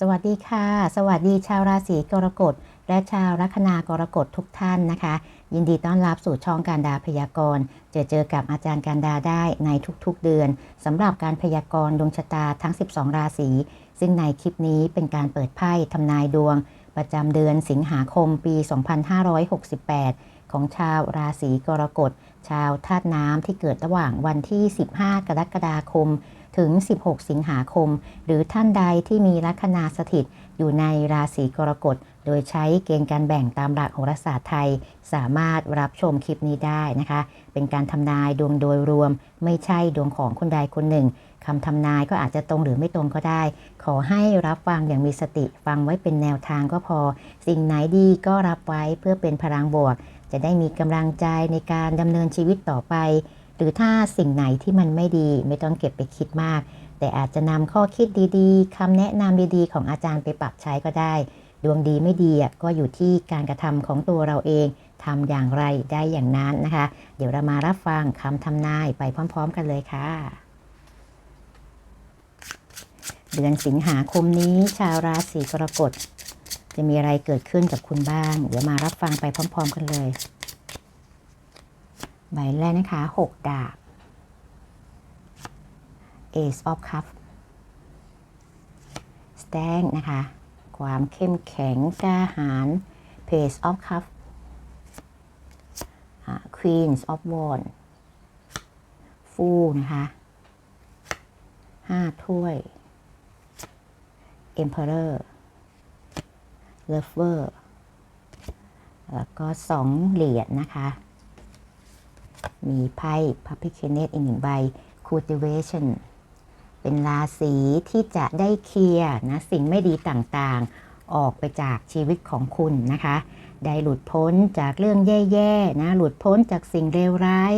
สวัสดีค่ะ สวัสดีชาวราศีกรกฎ และชาวลัคนากรกฎทุกท่านนะคะ ยินดีต้อนรับสู่ช่องการดาพยากรณ์เจอเจอกับอาจารย์การดาได้ในทุกๆเดือนสำหรับการพยากรณ์ดวงชะตาทั้ง 12 ราศีซึ่งในคลิปนี้เป็นการเปิดไพ่ทำนายดวง ประจำเดือนสิงหาคมปี 2568 ของชาวราศีกรกฎ ชาวธาตุน้ำที่เกิดระหว่างวันที่ 15 กรกฎาคม ถึง 16 สิงหาคม หรือท่านใดที่มีลัคนาสถิต อยู่ในราศีกรกฎ โดยใช้เกณฑ์การแบ่งตามหลักโหราศาสตร์ไทย สามารถรับชมคลิปนี้ได้นะคะ เป็นการทำนายดวงโดยรวม ไม่ใช่ดวงของคนใดคนหนึ่งคำทำนายก็อาจจะตรงหรือไม่ตรงก็ได้ ขอให้รับฟังอย่างมีสติ ฟังไว้เป็นแนวทางก็พอ สิ่งไหนดีก็รับไว้เพื่อเป็นพลังบวก จะได้มีกำลังใจในการดำเนินชีวิตต่อไป หรือถ้าสิ่งไหนที่มันไม่ดีไม่ต้องเก็บไปคิดมาก แต่อาจจะนำข้อคิดดีๆคำแนะนำดีๆ ของอาจารย์ไปปรับใช้ก็ได้ ดวงดีไม่ดีอะก็อยู่ที่การกระทำของตัวเราเองทำอย่างไรได้อย่างนั้นนะคะ เดี๋ยวเรามารับฟังคำทำนายไปพร้อม ๆ กันเลยค่ะ เดือนสิงหาคมนี้ชาวราศีกรกฎ จะมีอะไรเกิดขึ้นกับคุณบ้าง เดี๋ยวมารับฟังไปพร้อม ๆ กันเลย ใบแรกนะคะ6ดาบ Ace of Cups สแตงนะคะ ความเข้มแข็งกล้าหาญ Page of Cups Queens of Wands ฟูนะคะห้าถ้วย Emperor Lover แล้วก็สองเหรียญนะคะ มีไพ่ p a p i c a n e t อีกหนึ่งใบ Cultivation เป็นราศีที่จะได้เคลียร์นะสิ่งไม่ดีต่างๆ ออกไปจากชีวิตของคุณนะคะ ได้หลุดพ้นจากเรื่องแย่ๆนะหลุดพ้นจากสิ่งเลวร้าย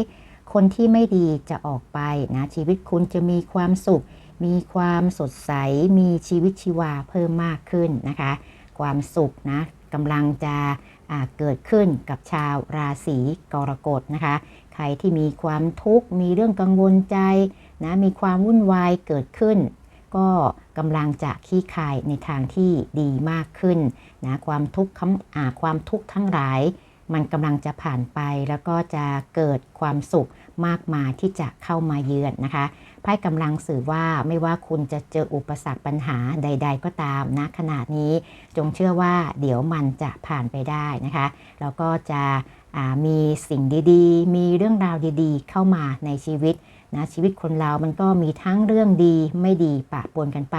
คนที่ไม่ดีจะออกไปนะชีวิตคุณจะมีความสุข มีความสดใส มีชีวิตชีวาเพิ่มมากขึ้นนะคะ ความสุขนะกำลังจะเกิดขึ้นกับชาวราศีกรกฎนะคะ ใครที่มีความทุกข์มีเรื่องกังวลใจนะมีความวุ่นวายเกิดขึ้น ก็กำลังจะขี้คายในทางที่ดีมากขึ้นนะความทุกข์ความทุกข์ทั้งหลาย มันกำลังจะผ่านไปแล้วก็จะเกิดความสุขมากมายที่จะเข้ามาเยือนนะคะ พ่กำลังสื่อว่าไม่ว่าคุณจะเจออุปสรรคปัญหาใด ๆ ก็ตามนะขนาดนี้จงเชื่อว่าเดี๋ยวมันจะผ่านไปได้นะคะ แล้วก็จะมีสิ่งดีๆ มีเรื่องราวดีๆ เข้ามาในชีวิตนะชีวิตคนเรามันก็มีทั้งเรื่องดีไม่ดีปะปนกันไป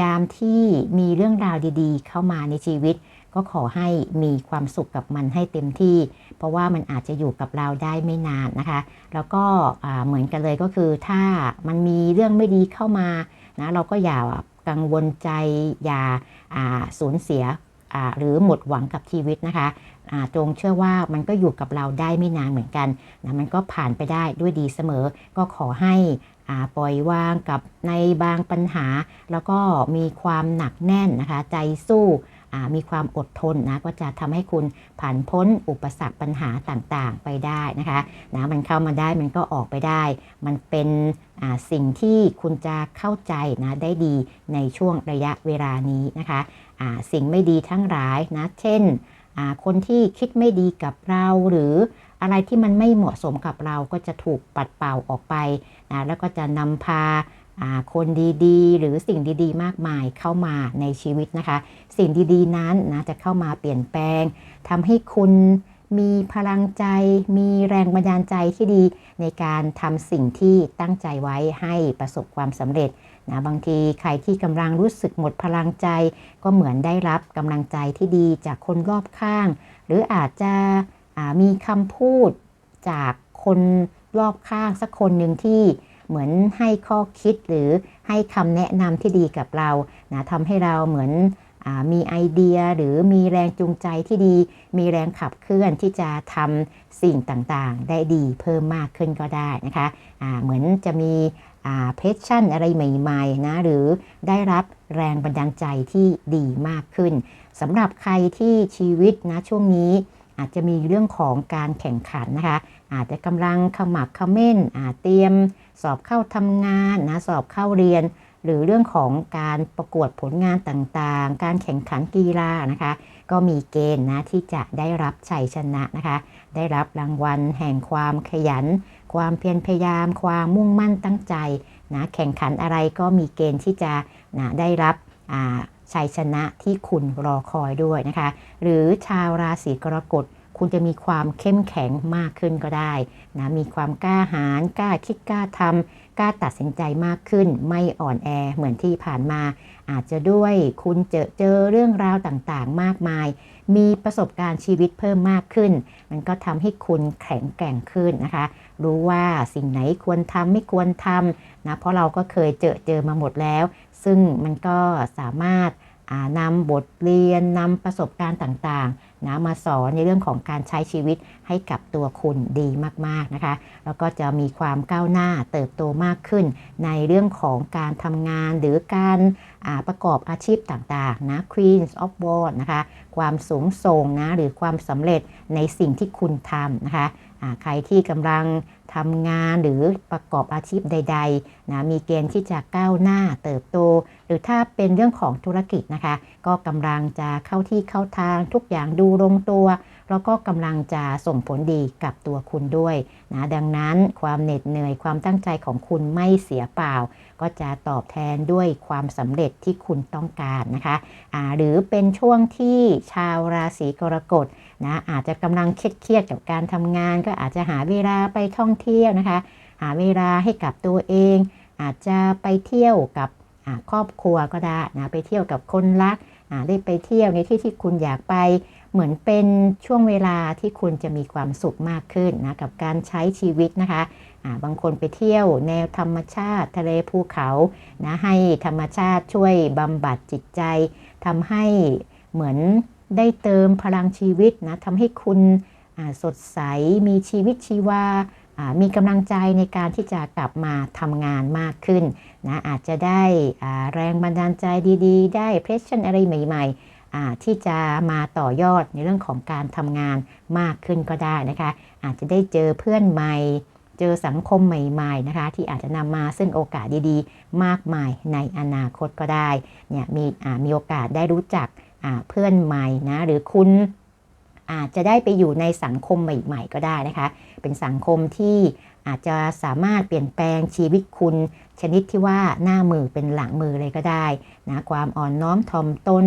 ยามที่มีเรื่องราวดีๆ เข้ามาในชีวิต ก็ขอให้มีความสุขกับมันให้เต็มที่ เพราะว่ามันอาจจะอยู่กับเราได้ไม่นานนะคะ แล้วก็เหมือนกันเลยก็คือถ้ามันมีเรื่องไม่ดีเข้ามานะเราก็อย่ากังวลใจอย่าสูญเสียหรือหมดหวังกับชีวิตนะคะจงเชื่อว่ามันก็อยู่กับเราได้ไม่นานเหมือนกันนะมันก็ผ่านไปได้ด้วยดีเสมอ ก็ขอให้ปล่อยวางกับในบางปัญหา แล้วก็มีความหนักแน่นนะคะ ใจสู้ มีความอดทนนะก็จะทำให้คุณผ่านพ้นอุปสรรคปัญหาต่างๆ ไปได้นะคะนะมันเข้ามาได้มันก็ออกไปได้ มันเป็นสิ่งที่คุณจะเข้าใจนะได้ดีในช่วงระยะเวลานี้นะคะสิ่งไม่ดีทั้งหลายนะเช่นคนที่คิดไม่ดีกับเราหรืออะไรที่มันไม่เหมาะสมกับเราก็จะถูกปัดเป่าออกไปนะแล้วก็จะนำพา คนดีๆ หรือสิ่งดีๆ มากมายเข้ามาในชีวิตนะคะ สิ่งดีๆนั้นนะจะเข้ามาเปลี่ยนแปลงทำให้คุณมีพลังใจ มีแรงบันดาลใจที่ดี ในการทำสิ่งที่ตั้งใจไว้ให้ประสบความสำเร็จนะบางทีใครที่กำลังรู้สึกหมดพลังใจ ก็เหมือนได้รับกำลังใจที่ดีจากคนรอบข้าง หรืออาจจะมีคำพูดจากคนรอบข้างสักคนหนึ่งที่ เหมือนให้ข้อคิดหรือให้คำแนะนำที่ดีกับเรานะทำให้เราเหมือนอมีไอเดียหรือมีแรงจูงใจที่ดี มีแรงขับเคลื่อนที่จะทำสิ่งต่างๆ ได้ดีเพิ่มมากขึ้นก็ได้นะคะะเหมือนจะมีเพชชั่นอะไรใหม่ๆนะหรือได้รับแรงบันดาลใจที่ดีมากขึ้นสำหรับใครที่ชีวิตนะช่วงนี้อาจจะมีเรื่องของการแข่งขันนะคะ อาจจะกำลังขมักขม้นเตรียม สอบเข้าทำงานนะสอบเข้าเรียนหหรือเรื่องของการประกวดผลงานต่างๆ การแข่งขันกีฬานะคะ ก็มีเกณฑ์นะที่จะได้รับชัยชนะนะคะ ได้รับรางวัลแห่งความขยัน ความเพียรพยายาม ความมุ่งมั่นตั้งใจนะแข่งขันอะไรก็มีเกณฑ์ที่จะนะได้รับชัยชนะที่คุณรอคอยด้วยนะคะ หรือชาวราศีกรกฎ คุณจะมีความเข้มแข็งมากขึ้นก็ได้นะมีความกล้าหาญกล้าคิดกล้าทำกล้าตัดสินใจมากขึ้น ไม่อ่อนแอเหมือนที่ผ่านมา อาจจะด้วยคุณเจอเจอเรื่องราวต่างๆ มากมาย มีประสบการณ์ชีวิตเพิ่มมากขึ้น มันก็ทำให้คุณแข็งแกร่งขึ้นนะคะ รู้ว่าสิ่งไหนควรทำไม่ควรทำนะเพราะเราก็เคยเจอเจอมาหมดแล้ว ซึ่งมันก็สามารถนำบทเรียนนำประสบการณ์ต่างๆ นะมาสอนในเรื่องของการใช้ชีวิตให้กับตัวคุณดีมากๆนะคะ แล้วก็จะมีความก้าวหน้าเติบโตมากขึ้น ในเรื่องของการทำงานหรือการประกอบอาชีพต่างๆนะ Queens of w a r d นะคะ ความสูงส่งนะหรือความสำเร็จในสิ่งที่คุณทำนะคะใครที่กำลัง ทำงานหรือประกอบอาชีพใดๆนะมีเกณฑ์ที่จะก้าวหน้าเติบโต หรือถ้าเป็นเรื่องของธุรกิจนะคะ ก็กำลังจะเข้าที่เข้าทางทุกอย่างดูลงตัว แล้วก็กำลังจะส่งผลดีกับตัวคุณด้วยนะดังนั้นความเหน็ดเหนื่อยความตั้งใจของคุณไม่เสียเปล่า ก็จะตอบแทนด้วยความสำเร็จที่คุณต้องการนะคะะหรือเป็นช่วงที่ชาวราศีกรกฎนะอาจจะกำลังเครียดกับการทำงาน ก็อาจจะหาเวลาไปท่องเที่ยวนะคะ หาเวลาให้กับตัวเอง อาจจะไปเที่ยวกับครอบครัวก็ได้นะไปเที่ยวกับคนรักได้ไปเที่ยวในที่ที่คุณอยากไป เหมือนเป็นช่วงเวลาที่คุณจะมีความสุขมากขึ้นนะกับการใช้ชีวิตนะคะบางคนไปเที่ยวแนวธรรมชาติทะเลภูเขานะให้ธรรมชาติช่วยบำบัดจิตใจทำให้เหมือนได้เติมพลังชีวิตนะทำให้คุณสดใสมีชีวิตชีวามีกำลังใจในการที่จะกลับมาทำงานมากขึ้นนะอาจจะได้แรงบันดาลใจดี ๆ ได้เพรสชั่นอะไรใหม่ ๆ ที่จะมาต่อยอดในเรื่องของการทำงานมากขึ้นก็ได้นะคะ อาจจะได้เจอเพื่อนใหม่ เจอสังคมใหม่ๆนะคะ ที่อาจจะนำมาซึ่งโอกาสดีๆ มากมายในอนาคตก็ได้เนี่ยมีมีโอกาสได้รู้จักเพื่อนใหม่นะหรือคุณอาจจะได้ไปอยู่ในสังคมใหม่ ๆ ก็ได้นะคะ เป็นสังคมที่อาจจะสามารถเปลี่ยนแปลงชีวิตคุณ ชนิดที่ว่าหน้ามือเป็นหลังมือเลยก็ได้นะความอ่อนน้อมถ่อมตน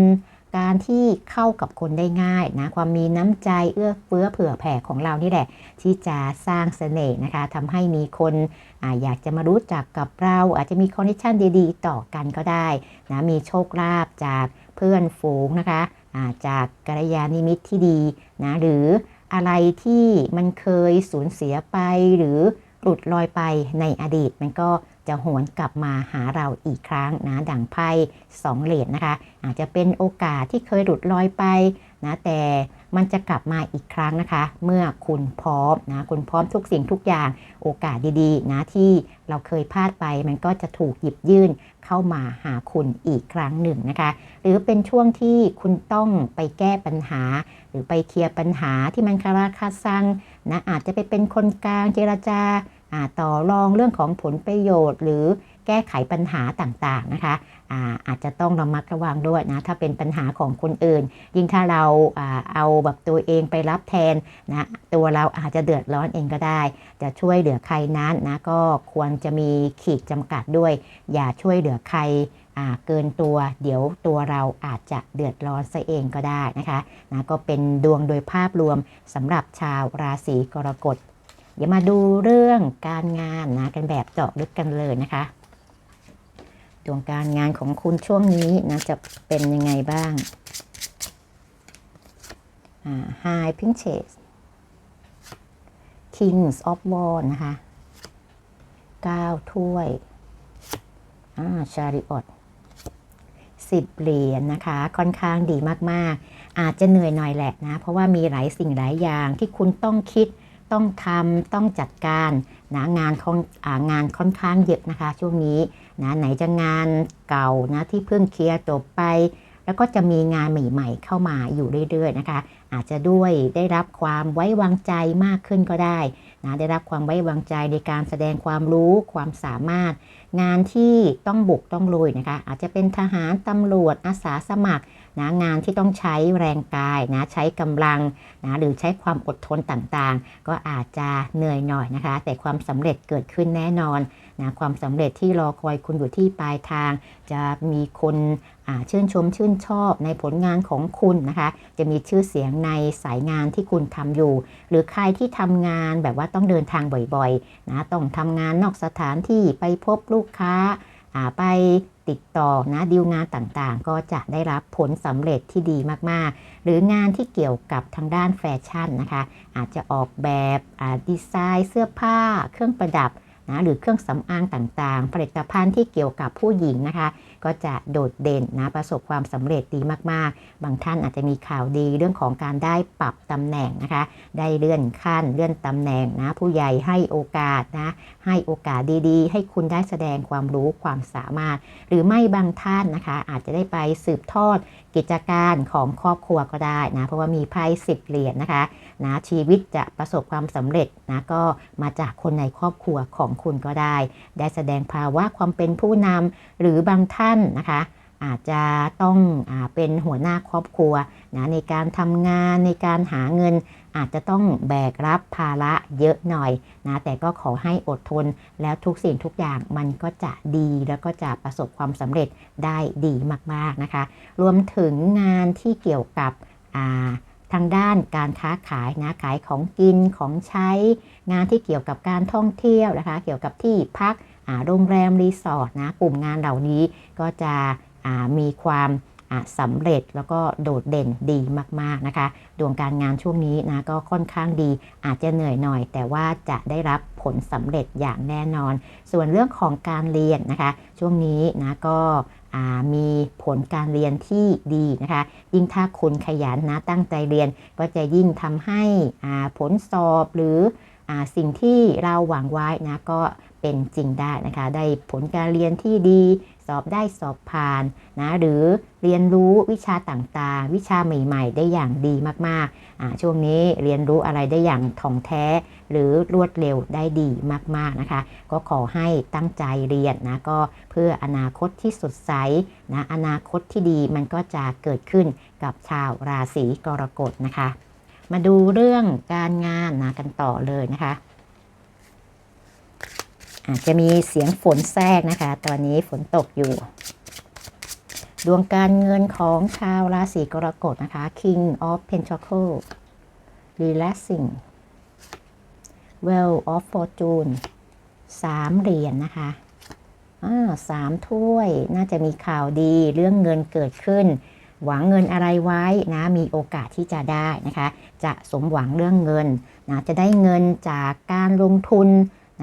การที่เข้ากับคนได้ง่ายนะความมีน้ำใจเอื้อเฟื้อเผื่อแผ่ของเรานี่แหละ ที่จะสร้างเสน่ห์นะคะทำให้มีคนออยากจะมารู้จักกับเรา อาจจะมีคอนเนคชั่นดีๆ ต่อกันก็ได้นะมีโชคลาภจากเพื่อนฝูงนะคะจากกัลยาณมิตรที่ดีนะหรืออะไรที่มันเคยสูญเสียไปหรือหลุดลอยไปในอดีตมันก็ จะหวนกลับมาหาเราอีกครั้งนะดังไพ่สองเหรียญนะคะ อาจจะเป็นโอกาสที่เคยหลุดลอยไปนะแต่มันจะกลับมาอีกครั้งนะคะ เมื่อคุณพร้อมนะคุณพร้อมทุกสิ่งทุกอย่างโอกาสดีๆนะที่เราเคยพลาดไป มันก็จะถูกหยิบยื่นเข้ามาหาคุณอีกครั้งหนึ่งนะคะ หรือเป็นช่วงที่คุณต้องไปแก้ปัญหา หรือไปเคลียร์ปัญหาที่มันคาราคาซังนะอาจจะไปเป็นคนกลางเจรจา ต่อรองเรื่องของผลประโยชน์ หรือแก้ไขปัญหาต่างๆนะคะอาอาจจะต้องระมัดระวังด้วยนะถ้าเป็นปัญหาของคนอื่น ยิ่งถ้าเราเอาแบบตัวเองไปรับแทนนะตัวเราอาจจะเดือดร้อนเองก็ได้ จะช่วยเหลือใครนั้นนะก็ควรจะมีขีดจำกัดด้วย อย่าช่วยเหลือใครเกินตัว เดี๋ยวตัวเราอาจจะเดือดร้อนซะเองก็ได้นะคะนะก็เป็นดวงโดยภาพรวมสำหรับชาวราศีกรกฎ อย่ามาดูเรื่องการงานนะกันแบบเจาะลึกกันเลยนะคะดวงการงานของคุณช่วงนี้นะจะเป็นยังไงบ้าง High Princess Kings of w a r นะคะ9ถ้วยชาริออตสิบเหรียญนนะคะ ค่อนข้างดีมากๆ อาจจะเหนื่อยหน่อยแหละนะ เพราะว่ามีหลายสิ่งหลายอย่างที่คุณต้องคิด ต้องทำต้องจัดการนะงานของงานค่อนข้างเยอะนะคะ ช่วงนี้นะไหนจะงานเก่านะที่เพิ่งเคลียร์จบไป แล้วก็จะมีงานใหม่ ๆ เข้ามาอยู่เรื่อยๆนะคะ อาจจะด้วยได้รับความไว้วางใจมากขึ้นก็ได้นะได้รับความไว้วางใจในการแสดงความรู้ความสามารถ งานที่ต้องบุกต้องลุยนะคะ อาจจะเป็นทหารตำรวจอาสาสมัคร นะงานที่ต้องใช้แรงกายนะใช้กำลังนะหรือใช้ความอดทนต่างๆ ก็อาจจะเหนื่อยหน่อยนะคะ แต่ความสำเร็จเกิดขึ้นแน่นอนนะความสำเร็จที่รอคอยคุณอยู่ที่ปลายทาง จะมีคนชื่นชมชื่นชอบในผลงานของคุณนะคะ จะมีชื่อเสียงในสายงานที่คุณทำอยู่ หรือใครที่ทำงานแบบว่าต้องเดินทางบ่อยๆนะต้องทำงานนอกสถานที่ไปพบลูกค้า ไปติดต่อนะดีลงานต่างๆ ก็จะได้รับผลสำเร็จที่ดีมากๆ หรืองานที่เกี่ยวกับทางด้านแฟชั่นนะคะ อาจจะออกแบบดีไซน์ เสื้อผ้า เครื่องประดับนะหรือเครื่องสำอางต่างๆ ผลิตภัณฑ์ที่เกี่ยวกับผู้หญิงนะคะ ก็จะโดดเด่นนะประสบความสำเร็จดีมากๆ บางท่านอาจจะมีข่าวดีเรื่องของการได้ปรับตำแหน่งนะคะ ได้เลื่อนขั้นเลื่อนตำแหน่งนะผู้ใหญ่ให้โอกาสนะให้โอกาสดีๆ ให้คุณได้แสดงความรู้ความสามารถ หรือไม่บางท่านนะคะ อาจจะได้ไปสืบทอดกิจการของครอบครัวก็ได้นะ เพราะว่ามีไพ่สิบเหรียญนะคะนะชีวิตจะประสบความสำเร็จนะก็มาจากคนในครอบครัวของคุณก็ได้ ได้แสดงภาวะความเป็นผู้นำหรือบางท่านนะคะ อาจจะต้องอเป็นหัวหน้าครอบครัวนะในการทำงานในการหาเงิน อาจจะต้องแบกรับภาระเยอะหน่อยนะแต่ก็ขอให้อดทน แล้วทุกสิ่งทุกอย่างมันก็จะดีแล้วก็จะประสบความสำเร็จได้ดีมากๆนะคะ รวมถึงงานที่เกี่ยวกับทางด้านการค้าขายนะขายของกินของใช้ งานที่เกี่ยวกับการท่องเที่ยวนะคะ เกี่ยวกับที่พักโรงแรมรีสอร์ทนะกลุ่มงานเหล่านี้ก็จะ มีความสำเร็จแล้วก็โดดเด่นดีมาก ๆ นะคะ ดวงการงานช่วงนี้นะก็ค่อนข้างดีอาจจะเหนื่อยหน่อย แต่ว่าจะได้รับผลสำเร็จอย่างแน่นอน ส่วนเรื่องของการเรียนนะคะ ช่วงนี้นะก็มีผลการเรียนที่ดีนะคะ ยิ่งถ้าคุณขยันนะตั้งใจเรียน ก็จะยิ่งทำให้ผลสอบหรืออสิ่งที่เราหวังไว้นะก็เป็นจริงได้นะคะ ได้ผลการเรียนที่ดี สอบได้สอบผ่านนะหรือเรียนรู้วิชาต่างๆ วิชาใหม่ ๆ ได้อย่างดีมากๆ ช่วงนี้เรียนรู้อะไรได้อย่างถ่องแท้ หรือรวดเร็วได้ดีมากๆนะคะ ก็ขอให้ตั้งใจเรียนนะก็เพื่ออนาคตที่สดใสนะอนาคตที่ดีมันก็จะเกิดขึ้นกับชาวราศีกรกฎนะคะ มาดูเรื่องการงานนะกันต่อเลยนะคะ อาจจะมีเสียงฝนแทรกนะคะ ตอนนี้ฝนตกอยู่ ดวงการเงินของชาวราศีกรกฎนะคะ King of Pentacles Relaxing Well of Fortune สามเหรียญนนะคะอ่าสามถ้วยน่าจะมีข่าวดีเรื่องเงินเกิดขึ้น หวังเงินอะไรไว้นะมีโอกาสที่จะได้นะคะ จะสมหวังเรื่องเงินนะจะได้เงินจากการลงทุน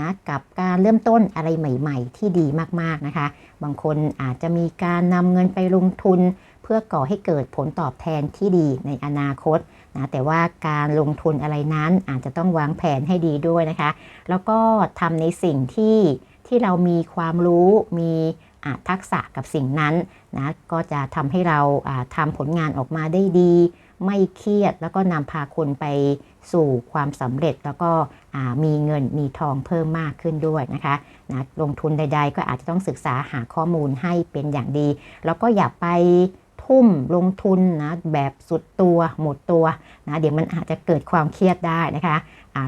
นะกับการเริ่มต้นอะไรใหม่ ๆ ที่ดีมากๆนะคะ บางคนอาจจะมีการนำเงินไปลงทุน เพื่อก่อให้เกิดผลตอบแทนที่ดีในอนาคตนะแต่ว่าการลงทุนอะไรนั้นอาจจะต้องวางแผนให้ดีด้วยนะคะ แล้วก็ทำในสิ่งที่ที่เรามีความรู้มีทักษะกับสิ่งนั้นนะก็จะทำให้เราทำผลงานออกมาได้ดี ไม่เครียดแล้วก็นำพาคนไป สู่ความสำเร็จแล้วก็มีเงินมีทองเพิ่มมากขึ้นด้วยนะคะนะลงทุนใด ๆ ก็อาจจะต้องศึกษาหาข้อมูลให้เป็นอย่างดี แล้วก็อย่าไปทุ่มลงทุนนะแบบสุดตัวหมดตัวนะเดี๋ยวมันอาจจะเกิดความเครียดได้นะคะะ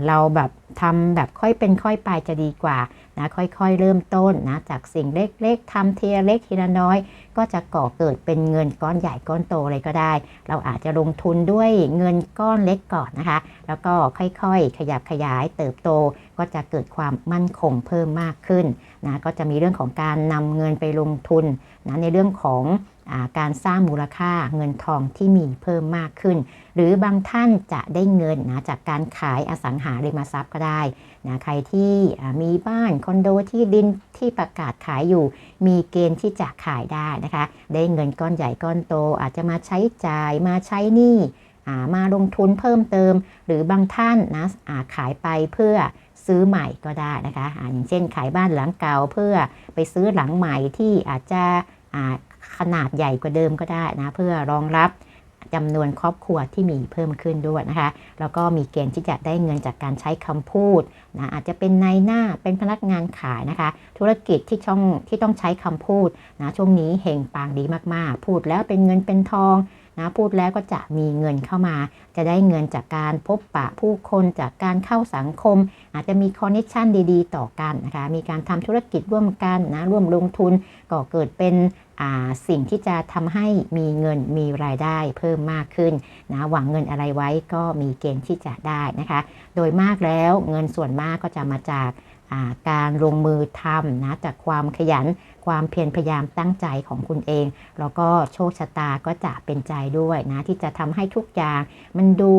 เราแบบทำแบบค่อยเป็นค่อยไปจะดีกว่านะค่อยๆ เริ่มต้นนะจากสิ่งเล็กๆทำเทียเล็กทีละน้อย ก็จะก่อเกิดเป็นเงินก้อนใหญ่ก้อนโตอะไรก็ได้ เราอาจจะลงทุนด้วยเงินก้อนเล็กก่อนนะคะ แล้วก็ค่อยๆ ขยับขยายเติบโตก็จะเกิดความมั่นคงเพิ่มมากขึ้นนะก็จะมีเรื่องของการนำเงินไปลงทุนนะในเรื่องของ การสร้างมูลค่าเงินทองที่มีเพิ่มมากขึ้น หรือบางท่านจะได้เงินนะจากการขายอสังหาริมทรัพย์ก็ได้นะใครที่มีบ้านคอนโดที่ดินที่ประกาศขายอยู่ มีเกณฑ์ที่จะขายได้นะคะ ได้เงินก้อนใหญ่ก้อนโต อาจจะมาใช้จ่ายมาใช้หนี้มาลงทุนเพิ่มเติม หรือบางท่านนะขายไปเพื่อซื้อใหม่ก็ได้นะคะออย่างเช่นขายบ้านหลังเก่าเพื่อไปซื้อหลังใหม่ที่อาจจะ ขนาดใหญ่กว่าเดิมก็ได้นะเพื่อรองรับจำนวนครอบครัวที่มีเพิ่มขึ้นด้วยนะคะ แล้วก็มีเกณฑ์ที่จะได้เงินจากการใช้คำพูดนะอาจจะเป็นนายหน้าเป็นพนักงานขายนะคะ ธุรกิจที่ช่องที่ต้องใช้คำพูดนะช่วงนี้เฮงปางดีมากๆ พูดแล้วเป็นเงินเป็นทอง นะพูดแล้วก็จะมีเงินเข้ามา จะได้เงินจากการพบปะผู้คนจากการเข้าสังคม อาจจะมีคอนเนคชันดีๆ ต่อกันนะคะมีการทำธุรกิจร่วมกันนะร่วมลงทุนก็เกิดเป็นสิ่งที่จะทำให้มีเงินมีรายได้เพิ่มมากขึ้นนะหวังเงินอะไรไว้ก็มีเกณฑ์ที่จะได้นะคะ โดยมากแล้วเงินส่วนมากก็จะมาจากการลงมือทำนะจากความขยัน ความเพียรพยายามตั้งใจของคุณเอง แล้วก็โชคชะตาก็จะเป็นใจด้วยนะ ที่จะทำให้ทุกอย่างมันดู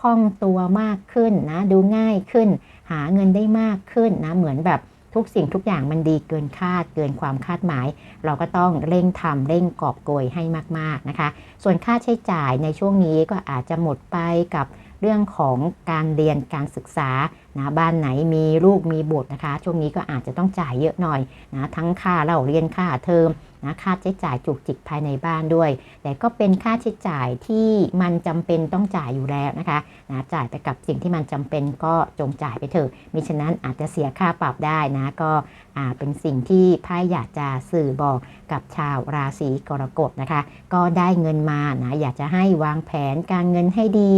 คล่องตัวมากขึ้นนะ ดูง่ายขึ้น หาเงินได้มากขึ้นนะ เหมือนแบบทุกสิ่งทุกอย่างมันดีเกินคาดเกินความคาดหมาย เราก็ต้องเร่งทำเร่งกอบโกยให้มากๆนะคะ ส่วนค่าใช้จ่ายในช่วงนี้ก็อาจจะหมดไปกับเรื่องของการเรียนการศึกษา นะบ้านไหนมีลูกมีบุตรนะคะ ช่วงนี้ก็อาจจะต้องจ่ายเยอะหน่อยนะทั้งค่าเล่าเรียนค่าเทอมนะค่าใช้จ่ายจุกจิกภายในบ้านด้วย แต่ก็เป็นค่าใช้จ่ายที่มันจำเป็นต้องจ่ายอยู่แล้วนะคะนะจ่ายไปกับสิ่งที่มันจำเป็นก็จงจ่ายไปเถอะมิฉะนั้นอาจจะเสียค่าปรับได้นะก็เป็นสิ่งที่ไพ่อยากจะสื่อบอกกับชาวราศีกรกฎนะคะ ก็ได้เงินมานะอยากจะให้วางแผนการเงินให้ดี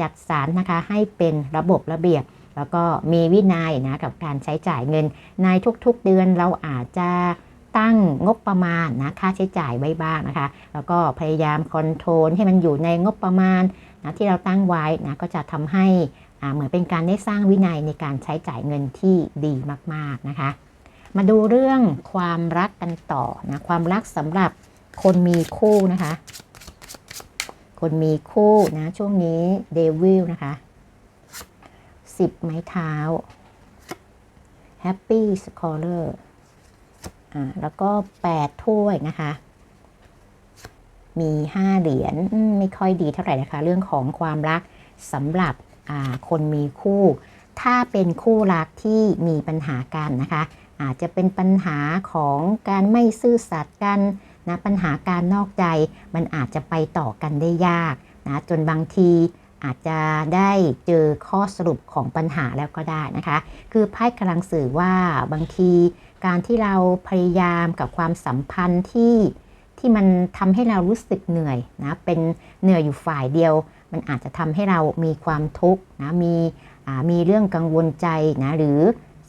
จัดสรรนะคะให้เป็นระบบระเบียบ แล้วก็มีวินัยนะกับการใช้จ่ายเงินในทุกๆเดือนเราอาจจะตั้งงบประมาณนะค่าใช้จ่ายไว้บ้างนะคะ แล้วก็พยายามคอนโทรลให้มันอยู่ในงบประมาณนะที่เราตั้งไว้นะก็จะทำให้เหมือนเป็นการได้สร้างวินัยในการใช้จ่ายเงินที่ดีมากๆนะคะ มาดูเรื่องความรักกันต่อนะความรักสำหรับคนมีคู่นะคะ คนมีคู่นะช่วงนี้เดวิลนะคะ สิบไม้เท้า Happy Scholar อ่าแล้วก็ 8 ถ้วยนะคะ มี 5 เหรียญไม่ค่อยดีเท่าไหร่นะคะ เรื่องของความรักสำหรับอ่าคนมีคู่ ถ้าเป็นคู่รักที่มีปัญหากันนะคะ อาจจะเป็นปัญหาของการไม่ซื่อสัตย์กันนะปัญหาการนอกใจมันอาจจะไปต่อกันได้ยากนะจนบางที อาจจะได้เจอข้อสรุปของปัญหาแล้วก็ได้นะคะ คือไพ่กำลังสื่อว่าบางทีการที่เราพยายามกับความสัมพันธ์ที่ที่มันทำให้เรารู้สึกเหนื่อยนะเป็นเหนื่อยอยู่ฝ่ายเดียว มันอาจจะทำให้เรามีความทุกข์นะมีอ่ามีเรื่องกังวลใจนะหรือ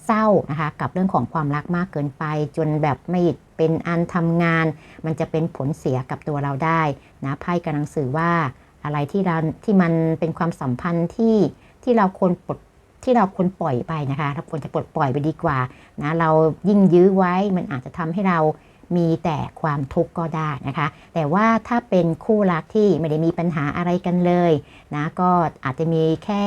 เศร้านะคะกับเรื่องของความรักมากเกินไป จนแบบไม่เป็นอันทำงาน มันจะเป็นผลเสียกับตัวเราได้นะไพ่กำลังสื่อว่า อะไรที่เราที่มันเป็นความสัมพันธ์ที่ที่เราควรปลดที่เราควรปล่อยไปนะคะเราควรจะปลดปล่อยไปดีกว่านะเรายิ่งยื้อไว้มันอาจจะทำให้เรามีแต่ความทุกข์ก็ได้นะคะ แต่ว่าถ้าเป็นคู่รักที่ไม่ได้มีปัญหาอะไรกันเลยนะก็อาจจะมีแค่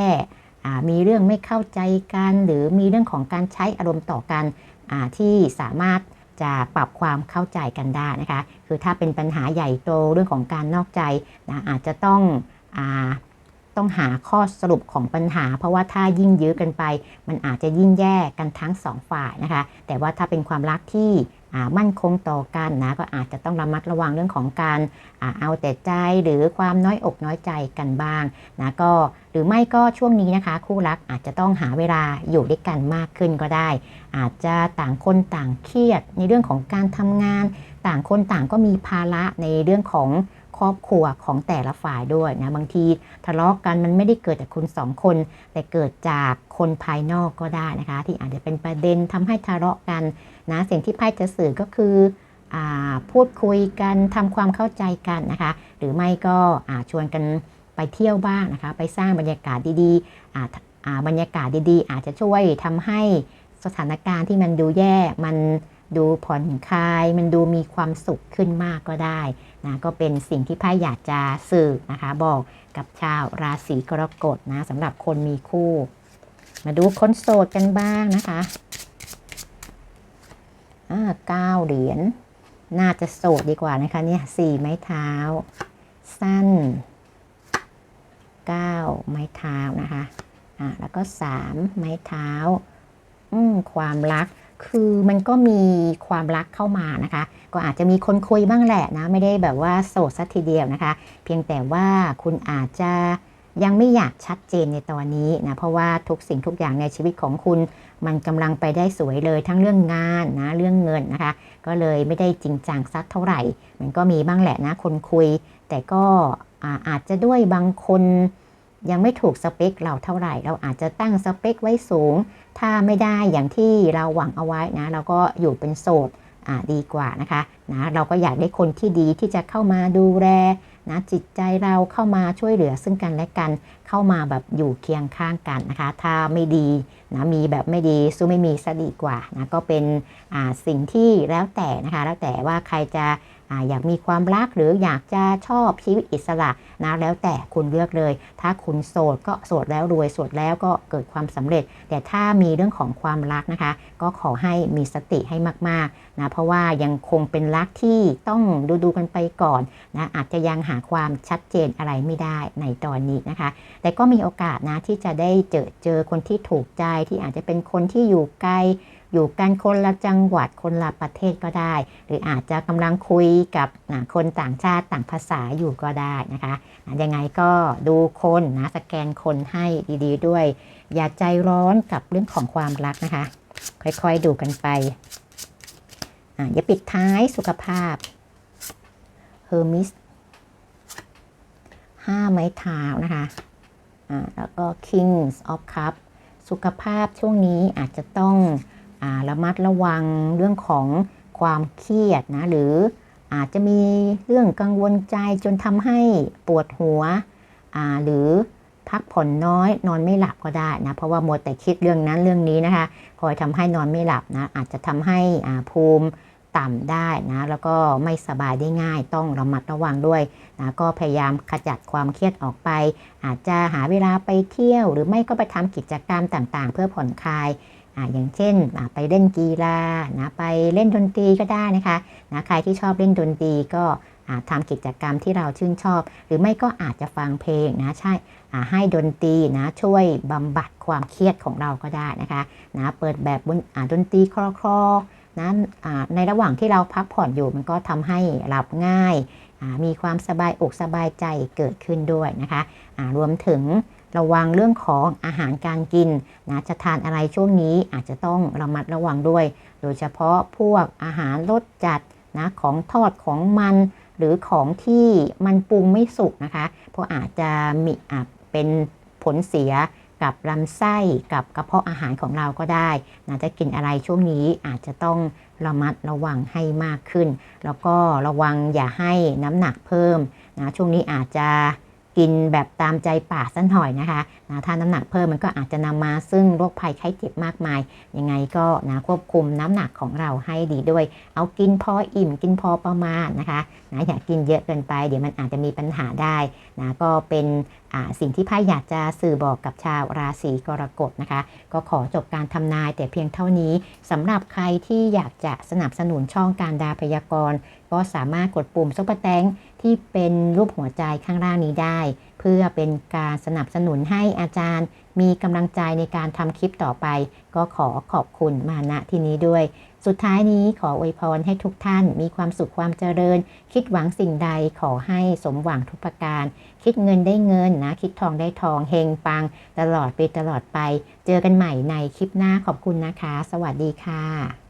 อ่ามีเรื่องไม่เข้าใจกัน หรือมีเรื่องของการใช้อารมณ์ต่อกันอ่าที่สามารถ จะปรับความเข้าใจกันได้นะคะ คือถ้าเป็นปัญหาใหญ่โตเรื่องของการนอกใจนะอาจจะต้องอต้องหาข้อสรุปของปัญหา เพราะว่าถ้ายิ่งยื้อกันไป มันอาจจะยิ่งแย่กันทั้งสองฝ่ายนะคะ แต่ว่าถ้าเป็นความรักที่ มั่นคงต่อกันนะก็อาจจะต้องระมัดระวังเรื่องของการอาเอาแต่ใจหรือความน้อยอกน้อยใจกันบ้างนะก็หรือไม่ก็ช่วงนี้นะคะ คู่รักอาจจะต้องหาเวลาอยู่ด้วยกันมากขึ้นก็ได้ อาจจะต่างคนต่างเครียดในเรื่องของการทำงาน ต่างคนต่างก็มีภาระในเรื่องของ ครอบครัวของแต่ละฝ่ายด้วยนะบางทีทะเลาะกกันมันไม่ได้เกิดจากคุณสองคน แต่เกิดจากคนภายนอกก็ได้นะคะ ที่อาจจะเป็นประเด็นทำให้ทะเลาะกันนะสิ่งที่ไพ่จะสื่อก็คืออพูดคุยกันทำความเข้าใจกันนะคะ หรือไม่ก็ชวนกันไปเที่ยวบ้างนะคะ ไปสร้างบรรยากาศดีๆบรรยากาศดีๆ อาจจะช่วยทำให้สถานการณ์ที่มันดูแย่มัน ดูผ่อนคลาย มันดูมีความสุขขึ้นมากก็ได้นะก็เป็นสิ่งที่ไพ่อยากจะสื่อนะคะ บอกกับชาวราศีกรกฎนะสำหรับคนมีคู่ มาดูคนโสดกันบ้างนะคะอ่าเก้าเหรียญน่าจะโสดดีกว่านะคะเนี่ยสี่ไม้เท้า สั้นเก้าไม้เท้านะคะอ่าแล้วก็สามไม้เท้า อืมความรัก คือมันก็มีความรักเข้ามานะคะ ก็อาจจะมีคนคุยบ้างแหละนะ ไม่ได้แบบว่าโสดสัทีเดียวนะคะ เพียงแต่ว่าคุณอาจจะยังไม่อยากชัดเจนในตอนนี้นะ เพราะว่าทุกสิ่งทุกอย่างในชีวิตของคุณมันกำลังไปได้สวยเลยทั้งเรื่องงานนะเรื่องเงินนะคะ ก็เลยไม่ได้จริงจังสักเท่าไหร่ มันก็มีบ้างแหละนะคนคุย แต่ก็อาจจะด้วยบางคน ยังไม่ถูกสเปคเราเท่าไหร่ เราอาจจะตั้งสเปคไว้สูง ถ้าไม่ได้อย่างที่เราหวังเอาไว้นะ เราก็อยู่เป็นโสดดีกว่านะคะนะเราก็อยากได้คนที่ดีที่จะเข้ามาดูแลนะจิตใจเราเข้ามาช่วยเหลือซึ่งกันและกัน เข้ามาแบบอยู่เคียงข้างกันนะคะ ถ้าไม่ดีนะมีแบบไม่ดีสู้ไม่มีซะดีกว่านะก็เป็นสิ่งที่แล้วแต่นะคะ แล้วแต่ว่าใครจะ ออยากมีความรักหรืออยากจะชอบชีวิตอิสระนะแล้วแต่คุณเลือกเลย ถ้าคุณโสดก็โสดแล้วรวยโสดแล้วก็เกิดความสำเร็จ แต่ถ้ามีเรื่องของความรักนะคะ ก็ขอให้มีสติให้มากๆนะเพราะว่ายังคงเป็นรักที่ต้องดูดูๆกันไปก่อนนะอาจจะยังหาความชัดเจนอะไรไม่ได้ในตอนนี้นะคะ แต่ก็มีโอกาสนะที่จะได้เจอเจอคนที่ถูกใจที่อาจจะเป็นคนที่อยู่ไกล อยู่กันคนละจังหวัดคนละประเทศก็ได้ หรืออาจจะกำลังคุยกับคนต่างชาติต่างภาษาอยู่ก็ได้นะคะยังไงก็ดูคนนะสแกนคนให้ดีๆด้วย อย่าใจร้อนกับเรื่องของความรักนะคะ ค่อยๆดูกันไปอย่าปิดท้ายสุขภาพเฮอร์มิสห้าไม้เท้านะคะแล้วก็ Kings of Cup สุขภาพช่วงนี้อาจจะต้อง ระมัดระวังเรื่องของความเครียดนะหรืออาจจะมีเรื่องกังวลใจจนทำให้ปวดหัวหรือพักผ่อนน้อยนอนไม่หลับก็ได้นะเพราะว่ามัวแต่คิดเรื่องนั้นเรื่องนี้นะคะคอยทำให้นอนไม่หลับนะอาจจะทำให้อ่าภูมิต่ำได้นะแล้วก็ไม่สบายได้ง่ายต้องระมัดระวังด้วยนะก็พยายามขจัดความเครียดออกไป อาจจะหาเวลาไปเที่ยว หรือไม่ก็ไปทำกิจกรรมต่างๆ เพื่อผ่อนคลาย ออย่างเช่นไปเล่นกีฬานะไปเล่นดนตรีก็ได้นะคะนะใครที่ชอบเล่นดนตรีก็อ่าทำกิจกรรมที่เราชื่นชอบ หรือไม่ก็อาจจะฟังเพลงนะใช่ให้ดนตรีนะช่วยบำบัดความเครียดของเราก็ได้นะคะนะเปิดแบบดนตรีคลอคลอนะในระหว่างที่เราพักผ่อนอยู่มันก็ทำให้หลับง่าย มีความสบายอกสบายใจเกิดขึ้นด้วยนะคะรวมถึง ระวังเรื่องของอาหารการกินนะจะทานอะไรช่วงนี้อาจจะต้องระมัดระวังด้วย โดยเฉพาะพวกอาหารรสจัดนะของทอดของมัน หรือของที่มันปรุงไม่สุกนะคะ เพราะอาจจะมีอาจเป็นผลเสียกับลำไส้กับกระเพาะอาหารของเราก็ได้นะจะกินอะไรช่วงนี้อาจจะต้องระมัดระวังให้มากขึ้น แล้วก็ระวังอย่าให้น้ำหนักเพิ่มนะช่วงนี้อาจจะ กินแบบตามใจปากสักหน่อยนะคะนะถ้าน้ำหนักเพิ่มมันก็อาจจะนำมาซึ่งโรคภัยไข้เจ็บมากมาย ยังไงก็นะควบคุมน้ำหนักของเราให้ดีด้วย เอากินพออิ่มกินพอประมาณนะคะนะอย่ากินเยอะเกินไป เดี๋ยวมันอาจจะมีปัญหาได้นะก็เป็นสิ่งที่ไพ่อยากจะสื่อบอกกับชาวราศีกรกฎนะคะ ก็ขอจบการทำนายแต่เพียงเท่านี้สำหรับใครที่อยากจะสนับสนุนช่องการดาพยากรณ์ ก็สามารถกดปุ่มซุปเปอร์แตง ที่เป็นรูปหัวใจข้างล่างนี้ได้ เพื่อเป็นการสนับสนุนให้อาจารย์ มีกำลังใจในการทำคลิปต่อไป ก็ขอขอบคุณมาณที่นี้ด้วย สุดท้ายนี้ขออวยพรให้ทุกท่าน มีความสุขความเจริญ คิดหวังสิ่งใดขอให้สมหวังทุกประการ คิดเงินได้เงินนะ คิดทองได้ทองเฮงปัง ตลอดไปตลอดไป เจอกันใหม่ในคลิปหน้าขอบคุณนะคะ สวัสดีค่ะ